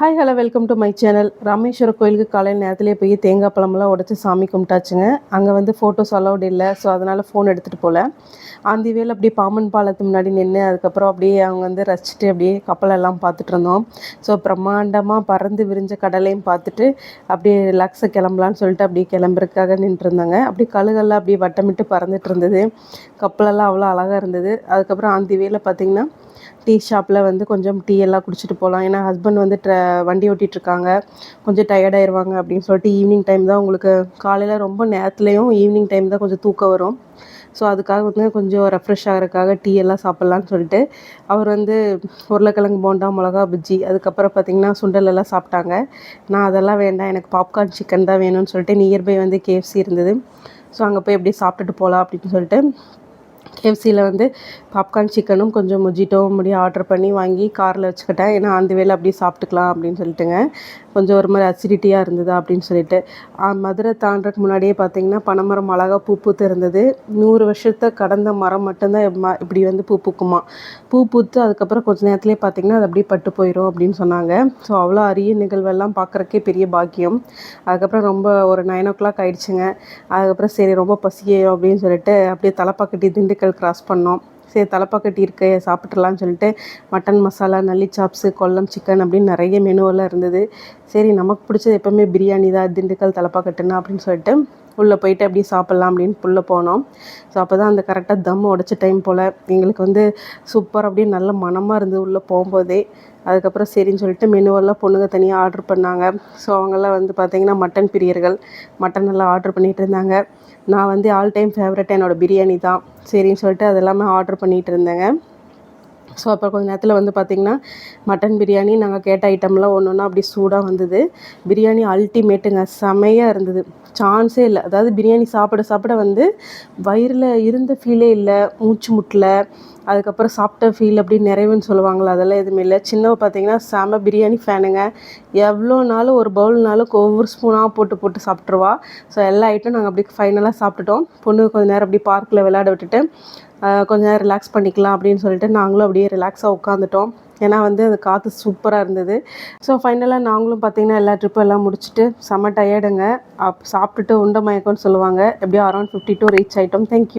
Hi hello welcome to my channel Rameswara கோயிலுக்கு காலையில் நேரத்துலேயே போய் தேங்காய் பழமெல்லாம் உடச்சி சாமி கும்பிட்டாச்சுங்க. அங்கே வந்து ஃபோட்டோஸ் அலௌட் இல்லை ஸோ அதனால் ஃபோன் எடுத்துகிட்டு போகல ஆந்தி வேலை அப்படியே பாம்பன் பாலத்து முன்னாடி நின்று அதுக்கப்புறம் அப்படியே அவங்க வந்து ரசிச்சுட்டு அப்படியே கப்பலெல்லாம் பார்த்துட்டு இருந்தோம். ஸோ பிரம்மாண்டமாக பறந்து விரிஞ்ச கடலையும் பார்த்துட்டு அப்படியே ரிலாக்ஸாக கிளம்பலான்னு சொல்லிட்டு அப்படியே கிளம்புறதுக்காக நின்றுருந்தாங்க அப்படியே கழுகெல்லாம் அப்படியே வட்டமிட்டு பறந்துட்டு இருந்தது. கப்பலெல்லாம் அவ்வளோ அழகாக இருந்தது. அதுக்கப்புறம் ஆந்தி வேலை பார்த்திங்கன்னா டீ ஷாப்பில் வந்து கொஞ்சம் டீ எல்லாம் குடிச்சிட்டு போகலாம் ஏன்னா ஹஸ்பண்ட் வந்து ட்ர வண்டி ஓட்டிகிட்ருக்காங்க கொஞ்சம் டயர்டாயிருவாங்க அப்படின்னு சொல்லிட்டு ஈவினிங் டைம் தான் உங்களுக்கு காலையில் ரொம்ப நேரத்துலேயும் ஈவினிங் டைம் தான் கொஞ்சம் தூக்கம் வரும். ஸோ அதுக்காக வந்து கொஞ்சம் ரெஃப்ரெஷ் ஆகிறதுக்காக டீ எல்லாம் சாப்பிட்லான்னு சொல்லிட்டு அவர் வந்து உருளைக்கிழங்கு போண்டா மிளகா பஜ்ஜி அதுக்கப்புறம் பார்த்திங்கன்னா சுண்டல் எல்லாம் சாப்பிட்டாங்க. நான் அதெல்லாம் வேண்டாம் எனக்கு பாப்கார்ன் சிக்கன் தான் வேணும்னு சொல்லிட்டு நியர்பை வந்து கேஎஃப்சி இருந்தது. ஸோ அங்கே போய் எப்படி சாப்பிட்டுட்டு போகலாம் அப்படின்னு சொல்லிட்டு கேஎஃப்சியில் வந்து பாப்கார்ன் சிக்கனும் கொஞ்சம் மொஜிட்டோவும் முடியும் ஆர்டர் பண்ணி வாங்கி காரில் வச்சுக்கிட்டேன். ஏன்னா அந்த வேலை அப்படியே சாப்பிட்டுக்கலாம் அப்படின்னு சொல்லிட்டுங்க. கொஞ்சம் ஒரு மாதிரி அசிடிட்டியாக இருந்தது அப்படின்னு சொல்லிட்டு. மதுரை தாண்டறதுக்கு முன்னாடியே பார்த்தீங்கன்னா பனைமரம் அழகாக பூ பூத்து இருந்தது. நூறு வருஷத்தை கடந்த மரம் மட்டும்தான் இப்படி வந்து பூ பூக்குமா. பூ பூத்து அதுக்கப்புறம் கொஞ்ச நேரத்துலேயே பார்த்தீங்கன்னா அது அப்படியே பட்டு போயிடும் அப்படின்னு சொன்னாங்க. ஸோ அவ்வளோ அரிய நிகழ்வெல்லாம் பார்க்குறக்கே பெரிய பாக்கியம். அதுக்கப்புறம் ரொம்ப ஒரு நைன் ஓ கிளாக் ஆகிடுச்சுங்க அதுக்கப்புறம் சரி ரொம்ப பசியும் அப்படின்னு சொல்லிட்டு அப்படியே தலைப்பாக்கட்டி திண்டுக்கல் கிராஸ் பண்ணோம். சரி தலைப்பாக்கட்டி இருக்க சாப்பிட்றலான்னு சொல்லிட்டு mutton masala nalli chops Kollam chicken அப்படின்னு நிறைய மெனுவெல்லாம் இருந்தது. சரி நமக்கு பிடிச்சது எப்போவுமே பிரியாணி தான் திண்டுக்கல் தலைப்பாக்கட்டுன்னா அப்படின்னு சொல்லிட்டு உள்ளே போயிட்டு அப்படியே சாப்பிட்லாம் அப்படின்னு உள்ளே போனோம். ஸோ அப்போ தான் அந்த கரெக்டாக தம் உடச்ச டைம் போல் எங்களுக்கு வந்து சூப்பர் அப்படியே நல்ல மனமாக இருந்தது உள்ளே போகும்போதே. அதுக்கப்புறம் சரின்னு சொல்லிட்டு மெனுவெல்லாம் பொண்ணுங்க தனியாக ஆர்டர் பண்ணாங்க. ஸோ அவங்கெல்லாம் வந்து பார்த்திங்கன்னா மட்டன் பிரியர்கள். மட்டன் எல்லாம் ஆர்டர் பண்ணிகிட்டு இருந்தாங்க. நான் வந்து ஆல் டைம் ஃபேவரட் என்னோடய பிரியாணி தான். சரின்னு சொல்லிட்டு அதெல்லாமே ஆர்டர் பண்ணிகிட்டு இருந்தேங்க. ஸோ அப்புறம் கொஞ்சம் நேரத்தில் வந்து பார்த்திங்கன்னா மட்டன் பிரியாணி நாங்கள் கேட்ட ஐட்டம்லாம் ஒன்று ஒன்றா அப்படி சூடாக வந்தது. பிரியாணி அல்டிமேட்டுங்க செமையாக இருந்தது. சான்ஸே இல்லை. அதாவது பிரியாணி சாப்பிட சாப்பிட வந்து வயிறில் இருந்த ஃபீலே இல்லை. மூச்சு முட்டல. அதுக்கப்புறம் சாப்பிட்ட ஃபீல் அப்படி நிறைவுன்னு சொல்லுவாங்களே அதெல்லாம் எதுவுமே இல்லை. சின்னவ பார்த்தீங்கன்னா செம பிரியாணி ஃபேனுங்க எவ்வளோ நாளும் ஒரு பவுல்னாலும் ஒவ்வொரு ஸ்பூனாக போட்டு போட்டு சாப்பிட்ருவா ஸோ எல்லா ஐட்டம் நாங்கள் அப்படி ஃபைனலாக சாப்பிட்டுட்டோம். பொண்ணு கொஞ்சம் நேரம் அப்படி பார்க்கில் விளையாட விட்டுட்டு கொஞ்சம் நேரம் ரிலாக்ஸ் பண்ணிக்கலாம் அப்படின்னு சொல்லிட்டு நாங்களும் அப்படியே ரிலாக்ஸாக உட்காந்துட்டோம் ஏன்னா வந்து அந்த காற்று சூப்பராக இருந்தது. ஸோ ஃபைனலாக நாங்களும் பார்த்திங்கன்னா எல்லா ட்ரிப்பும் எல்லாம் முடிச்சுட்டு செம்ம டயர்டுங்க அப் சாப்பிட்டுட்டு உண்ட மயக்கம்னு சொல்லுவாங்க. எப்படியோ அரௌண்ட் ஃபிஃப்டி டூ ரீச் ஆகிட்டோம் தேங்க்யூ